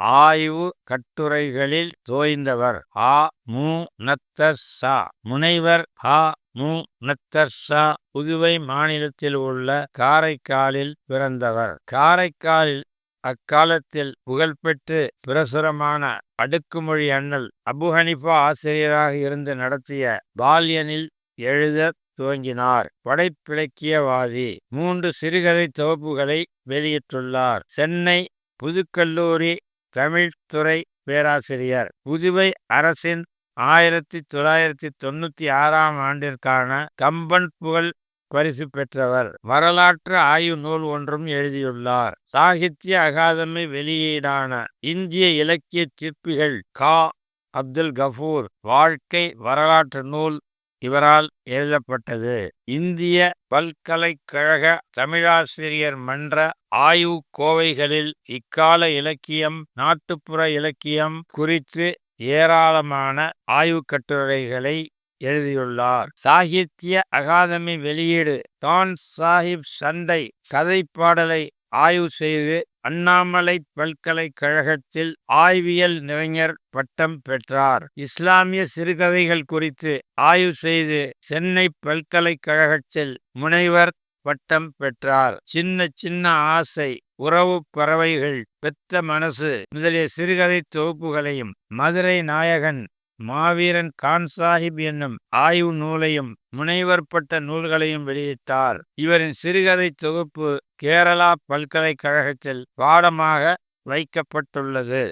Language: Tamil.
ஆய்வு கட்டுரைகளில் தோய்ந்தவர். ஆ. மு. நத்தர் சா முனைவர் ஆ மு. நத்தர் சா புதுவை மாநிலத்தில் உள்ள காரைக்காலில் பிறந்தவர். காரைக்காலில் அக்காலத்தில் புகழ்பெற்று பிரசுரமான அடுக்குமொழி அண்ணல் அபு ஹனிஃபா ஆசிரியராக இருந்து நடத்திய பால்யனில் எழுத துவங்கினார். படைப்பிலக்கியவாதி மூன்று சிறுகதை தொகுப்புகளை வெளியிட்டுள்ளார். சென்னை புதுக்கல்லூரி தமிழ்துறை பேராசிரியர். புதுவை அரசின் ஆயிரத்தி தொள்ளாயிரத்தி தொண்ணூத்தி ஆறாம் ஆண்டிற்கான கம்பன் புகழ் பரிசு பெற்றவர். வரலாற்று ஆய்வு நூல் ஒன்றும் எழுதியுள்ளார். சாகித்ய அகாதமி வெளியீடான இந்திய இலக்கிய சிற்பிகள் கா. அப்துல் கஃபூர். வாழ்க்கை வரலாற்று நூல் இவரால் எழுதப்பட்டது. இந்திய பல்கலைக்கழக தமிழாசிரியர் மன்ற ஆய்வு கோவைகளில் இக்கால இலக்கியம் நாட்டுப்புற இலக்கியம் குறித்து ஏராளமான ஆய்வு கட்டுரைகளை எழுதியுள்ளார். சாகித்ய அகாதமி வெளியீடு தான் சாஹிப் சண்டை கதை பாடலை ஆய்வு செய்து அண்ணாமலை பல்கலைக்கழகத்தில் ஆய்வியல் நிறைஞர் பட்டம் பெற்றார். இஸ்லாமிய சிறுகதைகள் குறித்து ஆய்வு செய்து சென்னை பல்கலைக்கழகத்தில் முனைவர் பட்டம் பெற்றார். சின்ன சின்ன ஆசை உறவு பறவைகள் பெத்த மனசு முதலிய சிறுகதை தொகுப்புகளையும் மதுரை நாயகன் மாவீரன் கான் சாஹிப் என்னும் ஆய்வு நூலையும் முனைவர் பட்ட நூல்களையும் வெளியிட்டார். இவரின் சிறுகதை தொகுப்பு கேரளா பல்கலைக்கழகத்தில் பாடமாக வைக்கப்பட்டுள்ளது.